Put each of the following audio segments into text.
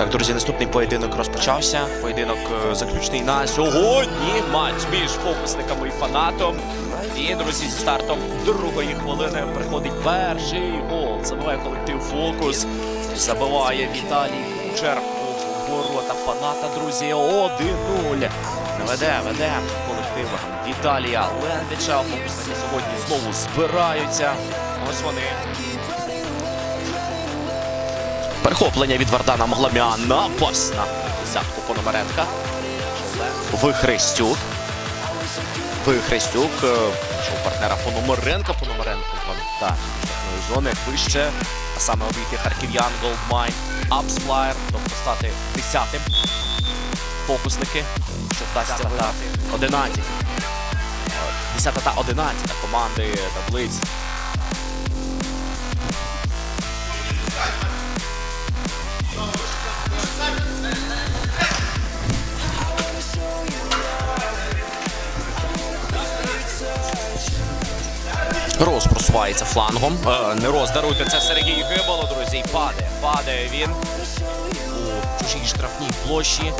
Так, друзі, наступний поєдинок розпочався. Поєдинок е, заключний на сьогодні. Матч між фокусниками і фанатом. І друзі, зі стартом другої хвилини приходить перший гол. Забиває колектив фокус. Забиває Віталій Кучер. Ворота фаната, друзі. 1-0. Веде, веде колектив Віталія Лендича. Фокусники сьогодні знову збираються. Ось вони. Перехоплення від Вардана Мгламяна. Пас на десятку Пономаренка. Вихрестюк. Вихрестюк. е, Що партнера Пономаренка. Пономаренко так, зони вище. А саме обійти харків'ян Голдмайн. Апсфлаєр. Тобто стати десятим. Фокусники. Що вдасться виграти. 11. Е, Десята та одинадцята команди таблиць. Роз просувається флангом. Е, не роздаруйте це Сергій Гибало, друзі. І падає. Він у чужій штрафній площі.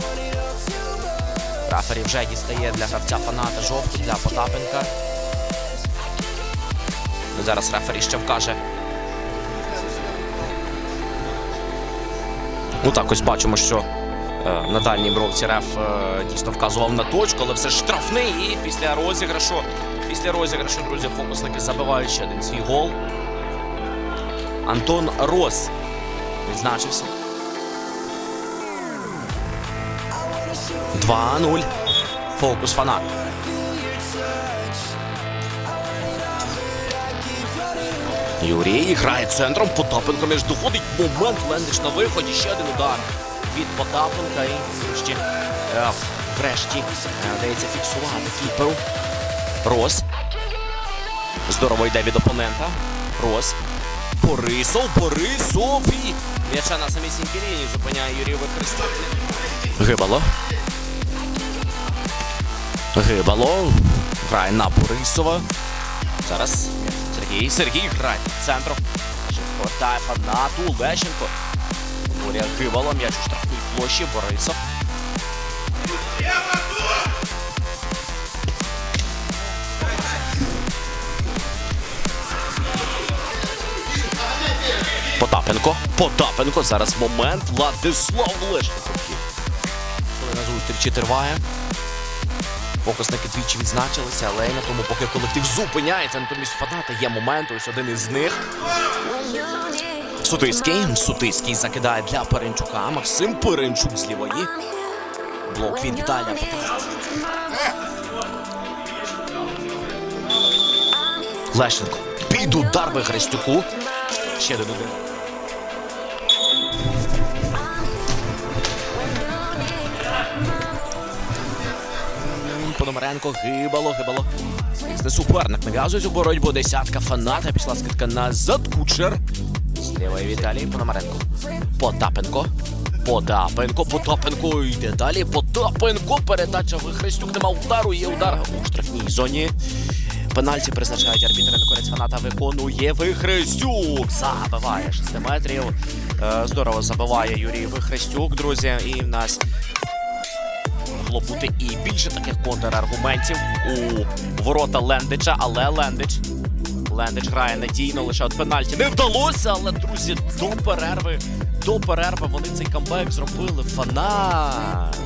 Рафері вже дістає для гравця фаната жовту для Потапенка. Зараз рефері ще вкаже. Ну так ось бачимо, що на дальній бровці реф е, дійсно вказував на точку, але все ж штрафний. І після розіграшу, після розіграшу, друзі, фокусники забивають ще один свій гол. Антон Рос відзначився. 2-0. Фокус фанат. Юрій грає центром. Потапенко між доходить. Момент Лендич на виході. Ще один удар від Потапенка. І врешті, е, врешті е, вдається фіксувати кіперу. Рос. Здорово йде від опонента. Рос. Борисов, Борисов і м'яча на самісінькій лінії зупиняє Юрій Використання. Гибало. Гибало. Грає на Борисова. Зараз Сергій. Сергій грає під центром. Повертає фанату Лещенко. Боря Гибало. М'яч у штрафній площі. Борисов. Потапенко. Потапенко. Зараз момент. Владислав Лещенко. Коли на зустрічі триває. Фокусники двічі відзначилися, але на тому, поки колектив зупиняється, натомість фанати є момент. Ось один із них. Сутиський. Сутиський закидає для Перенчука. Максим Перенчук з лівої. Блок від Віталія. Лещенко. Під удар Вихрестюку. Ще один удар. Пономаренко, гибало, гибало. Суперник нав'язують у боротьбу. Десятка фаната. Пішла скидка назад. Кучер. Зліва Віталій Пономаренко. Потапенко. Потапенко, Потапенко йде далі. Потапенко. Передача Вихрестюк. Нема удару. Є удар у штрафній зоні. Пенальті призначають арбітри на користь фаната. Виконує Вихрестюк. Забиває 6 метрів. Е, Здорово забиває Юрій Вихрестюк, друзі. І в нас могло бути і більше таких контраргументів у ворота Лендича, але Лендич. Лендич грає надійно, лише от пенальті не вдалося, але друзі, до перерви, до перерви вони цей камбек зробили. Фанат.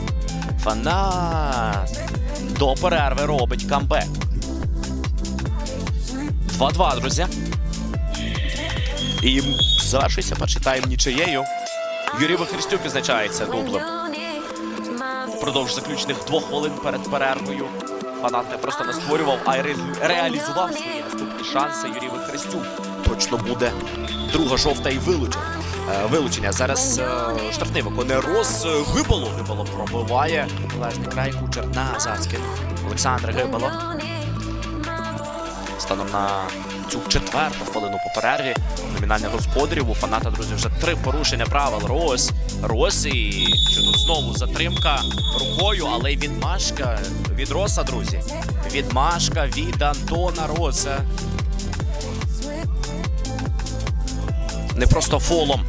Фанат. До перерви робить камбек. 2-2, друзі. І завершується тайм нічиєю. Юрій Вихрестюк відзначається дублем. Впродовж заключних двох хвилин перед перервою фанат не просто не створював, а й ре- реалізував свої наступні шанси. Юрій Вихрестюк точно буде друга жовта і вилучення. Е, Вилучення зараз е, штрафний виконує роз е, Гибало. Гибало пробиває належний край кучер на заскид. Олександр Гибало. Станом на цю четверту хвилину по перерві номінальних господарів у фаната, друзі, вже три порушення правил. Рос, Рос і що тут знову затримка рукою, але й відмашка від Роса, друзі. Відмашка від Антона Роса. Не просто фолом.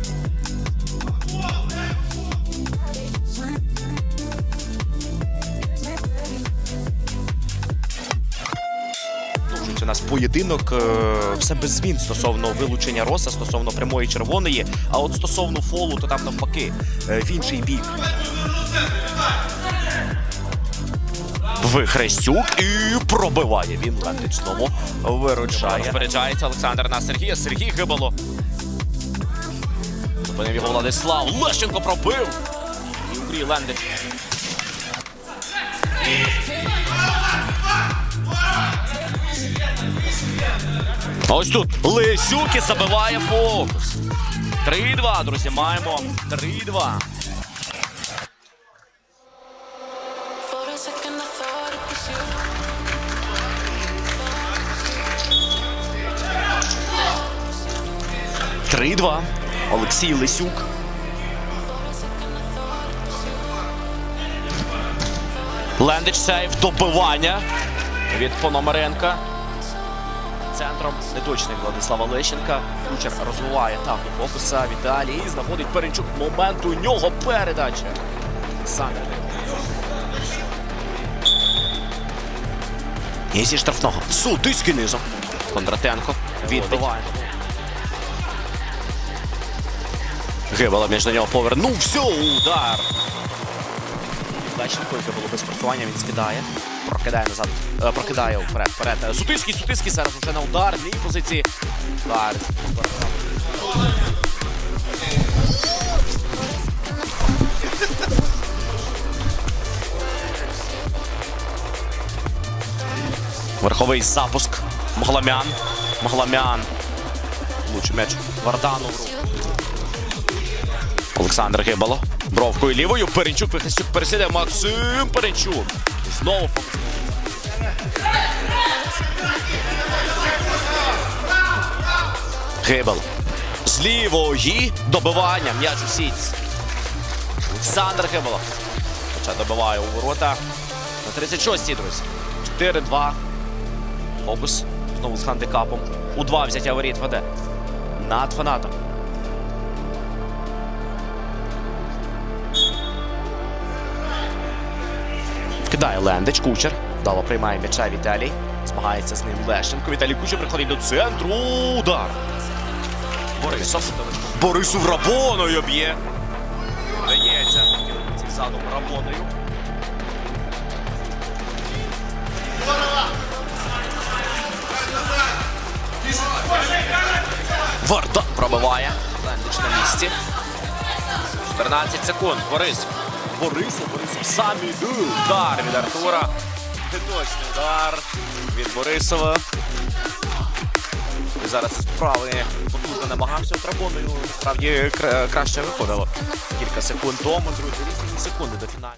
У нас поєдинок. е, Все без змін стосовно вилучення роса, стосовно прямої червоної. А от стосовно фолу, то там навпаки е, в інший бік. Вихрестюк і пробиває. Він лендить знову. Виручає. Розпоряджається Олександр на Сергія. Сергій Гибало. Зупинив його Владислав. Лещенко пробив. І Угрій лендить. Ось тут Лисюк і забиває фокус. 3-2, друзі, маємо 3-2. For a second, I thought it was you. 3-2. Олексій Лисюк. Лендич сейв, добивання від Пономаренка. Центром неточний Владислава Лещенка. Кучер розвиває атаку фокуса. Віталій і знаходить Перенчук. Момент у нього передача. Саме. І зі штрафного. Судиський низом. Кондратенко відбиває. Гибала між на нього повернувся. Удар. Лещенко, яке було без працювання, він скидає. Прокидає назад. Е, прокидає вперед, вперед. Е, Сутиський, Сутиський зараз вже на удар. Дві позиції. Удар. Верховий запуск. Мгламян. Мгламян. Лучший м'яч. Вардану. Олександр Гибало. Бровкою лівою. Перенчук пересідає. Максим Перенчук. Знову Гибал. З лівої добивання. М'яч у сіть. Олександр Гибало. Хоча добиває у ворота. На 36-й, друзі. 4-2. Фокус. Знову з хандикапом. У 2 взяття воріт веде. Над фанатом. Вкидає Лендич, Кучер. Вдало приймає м'яча Віталій. Змагається з ним Лещенко. Віталій Кучер приходить до центру. Удар. Борисов. Борисов Рабоною б'є. Дається. Цей задум Рабоною. Варда пробиває. Лендич на місці. 14 секунд. Борис. Борисов, Борисов сам іде. Удар від Артура. Неточний удар від Борисова. Зараз справи потужно намагався трабоною. Справді краще виходило. Кілька секунд тому, друзі, різні секунди до фіналу.